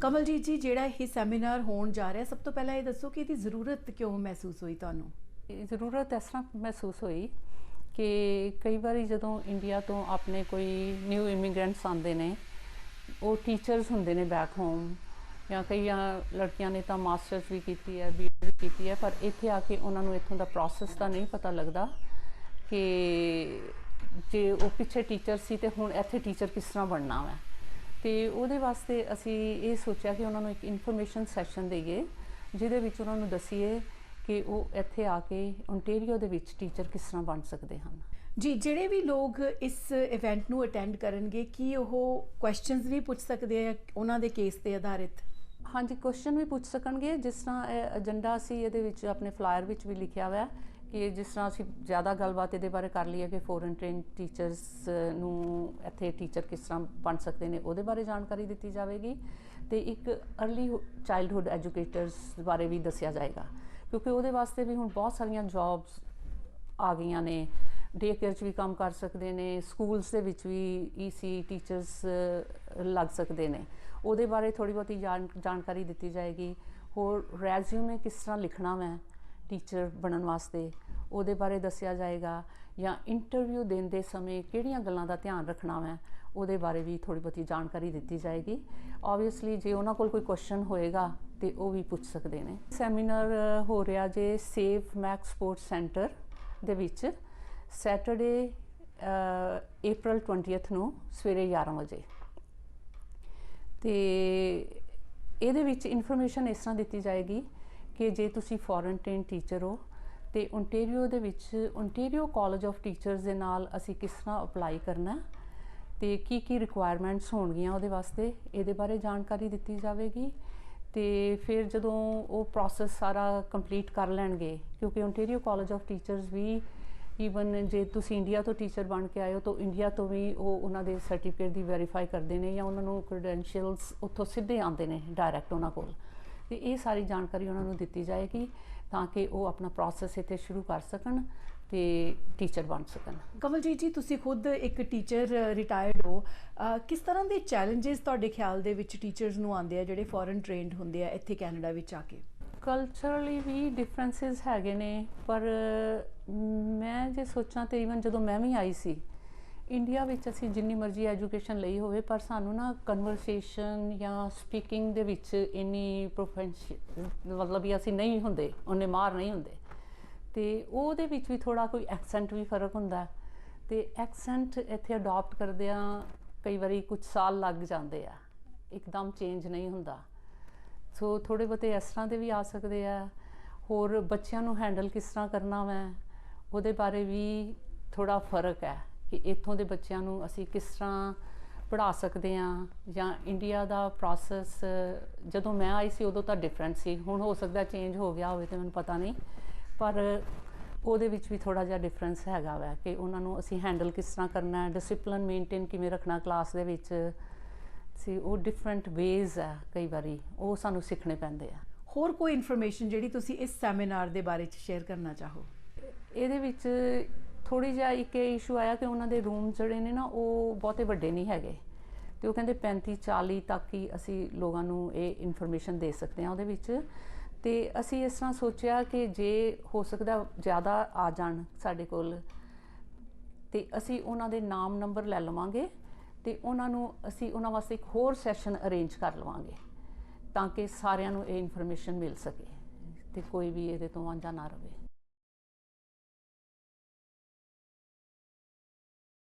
ਕਮਲਜੀਤ ਜੀ, ਜਿਹੜਾ ਇਹ ਸੈਮੀਨਾਰ ਹੋਣ ਜਾ ਰਿਹਾ, ਸਭ ਤੋਂ ਪਹਿਲਾਂ ਇਹ ਦੱਸੋ ਕਿ ਇਹਦੀ ਜ਼ਰੂਰਤ ਕਿਉਂ ਮਹਿਸੂਸ ਹੋਈ ਤੁਹਾਨੂੰ? ਇਹ ਜ਼ਰੂਰਤ ਇਸ ਤਰ੍ਹਾਂ ਮਹਿਸੂਸ ਹੋਈ ਕਿ ਕਈ ਵਾਰੀ ਜਦੋਂ ਇੰਡੀਆ ਤੋਂ ਆਪਣੇ ਕੋਈ ਨਿਊ ਇਮੀਗ੍ਰੈਂਟਸ ਆਉਂਦੇ ਨੇ, ਉਹ ਟੀਚਰਸ ਹੁੰਦੇ ਨੇ ਬੈਕ ਹੋਮ, ਜਾਂ ਕਈਆਂ ਲੜਕੀਆਂ ਨੇ ਤਾਂ ਮਾਸਟਰਸ ਵੀ ਕੀਤੀ ਹੈ ਬੀਐਡ ਵੀ ਕੀਤੀ ਹੈ, ਪਰ ਇੱਥੇ ਆ ਕੇ ਉਹਨਾਂ ਨੂੰ ਇੱਥੋਂ ਦਾ ਪ੍ਰੋਸੈਸ ਤਾਂ ਨਹੀਂ ਪਤਾ ਲੱਗਦਾ ਕਿ ਜੇ ਉਹ ਪਿੱਛੇ ਟੀਚਰ ਸੀ ਤੇ ਹੁਣ ਇੱਥੇ ਟੀਚਰ ਕਿਸ ਤਰ੍ਹਾਂ ਬਣਨਾ ਹੈ ਤੇ ਉਹਦੇ ਵਾਸਤੇ ਅਸੀਂ ਇਹ ਸੋਚਿਆ ਕਿ ਉਹਨਾਂ ਨੂੰ ਇੱਕ ਇਨਫੋਰਮੇਸ਼ਨ ਸੈਸ਼ਨ ਦੇਈਏ ਜਿਹਦੇ ਵਿੱਚ ਉਹਨਾਂ ਨੂੰ ਦਸੀਏ ਕਿ ਉਹ ਇੱਥੇ ਆ ਕੇ ਓਨਟਾਰੀਓ ਦੇ ਵਿੱਚ ਟੀਚਰ ਕਿਸ ਤਰ੍ਹਾਂ ਬਣ ਸਕਦੇ ਹਨ। ਜੀ ਜਿਹੜੇ ਵੀ ਲੋਕ ਇਸ ਇਵੈਂਟ ਨੂੰ ਅਟੈਂਡ ਕਰਨਗੇ ਕੀ ਉਹ ਕੁਐਸਚਨਸ ਵੀ ਪੁੱਛ ਸਕਦੇ ਆ ਉਹਨਾਂ ਦੇ ਕੇਸ ਤੇ ਆਧਾਰਿਤ? ਹਾਂਜੀ ਕੁਐਸਚਨ ਵੀ ਪੁੱਛ ਸਕਣਗੇ ਜਿਸ ਤਰ੍ਹਾਂ ਇਹ ਏਜੰਡਾ ਅਸੀਂ ਇਹਦੇ ਵਿੱਚ ਆਪਣੇ ਫਲਾਇਰ ਵਿੱਚ ਵੀ ਲਿਖਿਆ ਹੋਇਆ ਕਿ ਜਿਸ ਤਰ੍ਹਾਂ ਅਸੀਂ ਜ਼ਿਆਦਾ ਗੱਲਬਾਤ ਇਹਦੇ ਬਾਰੇ ਕਰ ਲਈ ਹੈ ਕਿ ਫੋਰਨ ਟ੍ਰੇਨ ਟੀਚਰਸ ਨੂੰ ਇੱਥੇ ਟੀਚਰ ਕਿਸ ਤਰ੍ਹਾਂ ਬਣ ਸਕਦੇ ਨੇ, ਉਹਦੇ ਬਾਰੇ ਜਾਣਕਾਰੀ ਦਿੱਤੀ ਜਾਵੇਗੀ ਤੇ ਇੱਕ अर्ਲੀ ਚਾਈਲਡਹੁੱਡ ਐਜੂਕੇਟਰਸ ਬਾਰੇ ਵੀ ਦੱਸਿਆ ਜਾਏਗਾ। ਕਿਉਂਕਿ ਉਹਦੇ ਵਾਸਤੇ ਵੀ ਹੁਣ ਬਹੁਤ ਸਾਰੀਆਂ ਜੌਬਸ ਆ ਗਈਆਂ ਨੇ ਡੇ ਕੇਅਰ 'ਚ ਵੀ ਕੰਮ ਕਰ ਸਕਦੇ ਨੇ ਸਕੂਲਸ ਦੇ ਵਿੱਚ ਵੀ ਈਸੀ ਟੀਚਰਸ ਲੱਗ ਸਕਦੇ ਨੇ। ਉਹਦੇ ਬਾਰੇ ਥੋੜੀ ਬਹੁਤੀ ਜਾਣ- ਜਾਣਕਾਰੀ ਦਿੱਤੀ ਜਾਏਗੀ। ਹੋਰ ਰੈਜ਼ਿਊਮੇ ਕਿਸ ਤਰ੍ਹਾਂ ਲਿਖਣਾ ਮੈਂ ਟੀਚਰ ਬਣਨ ਵਾਸਤੇ? ਉਹਦੇ ਬਾਰੇ ਦੱਸਿਆ ਜਾਏਗਾ ਜਾਂ ਇੰਟਰਵਿਊ ਦੇਣ ਦੇ ਸਮੇਂ ਕਿਹੜੀਆਂ ਗੱਲਾਂ ਦਾ ਧਿਆਨ ਰੱਖਣਾ ਮੈਂ ਉਹਦੇ ਬਾਰੇ ਵੀ ਥੋੜੀ ਬਹੁਤੀ ਜਾਣਕਾਰੀ ਦਿੱਤੀ ਜਾਏਗੀ। ਆਬਵੀਅਸਲੀ ਜੇ ਉਹਨਾਂ ਕੋਲ ਕੋਈ ਕੁਐਸਚਨ ਹੋਏਗਾ ਤੇ ਉਹ ਵੀ ਪੁੱਛ ਸਕਦੇ ਨੇ। ਸੈਮੀਨਾਰ ਹੋ ਰਿਹਾ ਜੇ ਸੇਵ ਮੈਕਸ ਸਪੋਰਟਸ ਸੈਂਟਰ ਦੇ ਵਿੱਚ ਸੈਟਰਡੇ ਅਪ੍ਰੈਲ 20th ਨੂੰ ਸਵੇਰੇ 11 ਵਜੇ। ਤੇ ਇਹਦੇ ਵਿੱਚ ਇਨਫੋਰਮੇਸ਼ਨ ਇਸ ਤਰ੍ਹਾਂ ਦਿੱਤੀ ਜਾਏਗੀ ਕਿ ਜੇ ਤੁਸੀਂ ਫੋਰਨ ਟ੍ਰੇਨ ਟੀਚਰ ਹੋ ਤੇ ਓਨਟਾਰੀਓ ਦੇ ਵਿੱਚ ਓਨਟਾਰੀਓ ਕਾਲਜ ਆਫ ਟੀਚਰਸ ਦੇ ਨਾਲ ਅਸੀਂ ਕਿਸ ਤਰ੍ਹਾਂ ਅਪਲਾਈ ਕਰਨਾ ਹੈ ਤੇ ਕੀ ਕੀ ਰਿਕੁਆਇਰਮੈਂਟਸ ਹੋਣਗੀਆਂ ਉਹਦੇ ਵਾਸਤੇ, ਇਹਦੇ ਬਾਰੇ ਜਾਣਕਾਰੀ ਦਿੱਤੀ ਜਾਵੇਗੀ। ਤੇ ਫਿਰ ਜਦੋਂ ਉਹ ਪ੍ਰੋਸੈਸ ਸਾਰਾ ਕੰਪਲੀਟ ਕਰ ਲੈਣਗੇ, ਕਿਉਂਕਿ ਓਨਟਾਰੀਓ ਕਾਲਜ ਆਫ ਟੀਚਰਸ ਵੀ ਈਵਨ ਜੇ ਤੁਸੀਂ ਇੰਡੀਆ ਤੋਂ ਟੀਚਰ ਬਣ ਕੇ ਆਏ ਹੋ, ਤਾਂ ਇੰਡੀਆ ਤੋਂ ਵੀ ਉਹ ਉਹਨਾਂ ਦੇ ਸਰਟੀਫਿਕੇਟ ਦੀ ਵੈਰੀਫਾਈ ਕਰਦੇ ਨੇ ਜਾਂ ਉਹਨਾਂ ਨੂੰ ਕ੍ਰੈਡੈਂਸ਼ੀਅਲਸ ਉੱਥੋਂ ਸਿੱਧੇ ਆਉਂਦੇ ਨੇ ਡਾਇਰੈਕਟ ਉਹਨਾਂ ਕੋਲ। ਤੇ ਇਹ ਸਾਰੀ ਜਾਣਕਾਰੀ ਉਹਨਾਂ ਨੂੰ ਦਿੱਤੀ ਜਾਏਗੀ। ਤਾਂ ਕਿ ਉਹ ਆਪਣਾ ਪ੍ਰੋਸੈਸ ਇੱਥੇ ਸ਼ੁਰੂ ਕਰ ਸਕਣ ਤੇ ਟੀਚਰ ਬਣ ਸਕਣ। ਕਮਲਜੀਤ ਜੀ ਤੁਸੀਂ ਖੁਦ ਇੱਕ ਟੀਚਰ ਰਿਟਾਇਰਡ ਹੋ। ਕਿਸ ਤਰ੍ਹਾਂ ਦੇ ਚੈਲੰਜਸ ਤੁਹਾਡੇ ਖਿਆਲ ਦੇ ਵਿੱਚ ਟੀਚਰਸ ਨੂੰ ਆਉਂਦੇ ਆ ਜਿਹੜੇ ਫੋਰਨ ਟ੍ਰੇਨਡ ਹੁੰਦੇ ਆ ਇੱਥੇ ਕੈਨੇਡਾ ਵਿੱਚ ਆ ਕੇ? ਕਲਚਰਲੀ ਵੀ ਡਿਫਰੈਂਸਸ ਹੈਗੇ ਨੇ ਪਰ ਮੈਂ ਜੇ ਸੋਚਾਂ ਤੇ ਇਵਨ ਜਦੋਂ ਮੈਂ ਵੀ ਆਈ ਸੀ ਇੰਡੀਆ ਵਿੱਚ ਅਸੀਂ ਜਿੰਨੀ ਮਰਜ਼ੀ ਐਜੂਕੇਸ਼ਨ ਲਈ ਹੋਵੇ, ਪਰ ਸਾਨੂੰ ਨਾ ਕਨਵਰਸੇਸ਼ਨ ਜਾਂ ਸਪੀਕਿੰਗ ਦੇ ਵਿੱਚ ਇੰਨੀ ਪ੍ਰੋਫੈਸ਼ਨ ਮਤਲਬ ਵੀ ਅਸੀਂ ਨਹੀਂ ਹੁੰਦੇ, ਉਹਨੇ ਮਾਰ ਨਹੀਂ ਹੁੰਦੇ। ਤੇ ਉਹਦੇ ਵਿੱਚ ਵੀ ਥੋੜਾ ਕੋਈ ਐਕਸੈਂਟ ਵੀ ਫ਼ਰਕ ਹੁੰਦਾ। ਹੈ। ਤੇ ਐਕਸੈਂਟ ਇੱਥੇ ਅਡਾਪਟ ਕਰਦਿਆਂ ਕਈ ਵਾਰੀ ਕੁਝ ਸਾਲ ਲੱਗ ਜਾਂਦੇ ਆ, ਇੱਕਦਮ ਚੇਂਜ ਨਹੀਂ ਹੁੰਦਾ। ਸੋ ਥੋੜੇ ਬਹੁਤੇ ਇਸ ਤਰ੍ਹਾਂ ਦੇ ਵੀ ਆ ਸਕਦੇ ਆ। ਹੋਰ ਬੱਚਿਆਂ ਨੂੰ ਹੈਂਡਲ ਕਿਸ ਤਰ੍ਹਾਂ ਕਰਨਾ ਮੈਂ ਉਹਦੇ ਬਾਰੇ ਵੀ ਥੋੜਾ ਫ਼ਰਕ ਹੈ। ਕਿ ਇੱਥੋਂ ਦੇ ਬੱਚਿਆਂ ਨੂੰ ਅਸੀਂ ਕਿਸ ਤਰ੍ਹਾਂ ਪੜ੍ਹਾ ਸਕਦੇ ਆ ਜਾਂ ਇੰਡੀਆ ਦਾ ਪ੍ਰੋਸੈਸ ਜਦੋਂ ਮੈਂ ਆਈ ਸੀ ਉਦੋਂ ਤਾਂ ਡਿਫਰੈਂਟ ਸੀ। ਹੁਣ ਹੋ ਸਕਦਾ ਚੇਂਜ ਹੋ ਗਿਆ ਹੋਵੇ ਤੇ ਮੈਨੂੰ ਪਤਾ ਨਹੀਂ। ਪਰ ਉਹਦੇ ਵਿੱਚ ਵੀ ਥੋੜਾ ਜਿਹਾ ਡਿਫਰੈਂਸ ਹੈਗਾ ਵੈ ਕਿ ਉਹਨਾਂ ਨੂੰ ਅਸੀਂ ਹੈਂਡਲ ਕਿਸ ਤਰ੍ਹਾਂ ਕਰਨਾ ਹੈ ਡਿਸਪਲਿਨ ਮੇਨਟੇਨ ਕਿਵੇਂ ਰੱਖਣਾ ਕਲਾਸ ਦੇ ਵਿੱਚ। ਸੀ ਉਹ ਡਿਫਰੈਂਟ ਵੇਜ਼ ਆ ਕਈ ਵਾਰੀ। ਉਹ ਸਾਨੂੰ ਸਿੱਖਣੇ ਪੈਂਦੇ ਆ। ਹੋਰ ਕੋਈ ਇਨਫੋਰਮੇਸ਼ਨ ਜਿਹੜੀ ਤੁਸੀਂ ਇਸ ਸੈਮੀਨਾਰ ਦੇ ਬਾਰੇ ਚ ਸ਼ੇਅਰ ਕਰਨਾ ਚਾਹੋ? ਇਹਦੇ ਵਿੱਚ ਥੋੜੀ ਜਿਹਾ ਇੱਕ ਇਸ਼ੂ ਆਇਆ ਕਿ ਉਹਨਾਂ ਦੇ ਰੂਮ ਜਿਹੜੇ ਨੇ ਨਾ, ਉਹ ਬਹੁਤੇ ਵੱਡੇ ਨਹੀਂ ਹੈਗੇ। ਤੇ ਉਹ ਕਹਿੰਦੇ 35 40 ਤੱਕ ਹੀ ਅਸੀਂ ਲੋਕਾਂ ਨੂੰ ਇਹ ਇਨਫੋਰਮੇਸ਼ਨ ਦੇ ਸਕਦੇ ਹਾਂ ਉਹਦੇ ਵਿੱਚ। ਤੇ ਅਸੀਂ ਇਸ ਤਰ੍ਹਾਂ ਸੋਚਿਆ ਕਿ ਜੇ ਹੋ ਸਕਦਾ ਜ਼ਿਆਦਾ ਆ ਜਾਣ ਸਾਡੇ ਕੋਲ, ਤੇ ਅਸੀਂ ਉਹਨਾਂ ਦੇ ਨਾਮ ਨੰਬਰ ਲੈ ਲਵਾਂਗੇ ਤੇ ਉਹਨਾਂ ਨੂੰ ਅਸੀਂ ਉਹਨਾਂ ਵਾਸਤੇ ਇੱਕ ਹੋਰ ਸੈਸ਼ਨ ਅਰੇਂਜ ਕਰ ਲਵਾਂਗੇ ਤਾਂ ਕਿ ਸਾਰਿਆਂ ਨੂੰ ਇਹ ਇਨਫੋਰਮੇਸ਼ਨ ਮਿਲ ਸਕੇ ਤੇ ਕੋਈ ਵੀ ਇਹਦੇ ਤੋਂ ਵਾਂਝਾ ਨਾ ਰਹੇ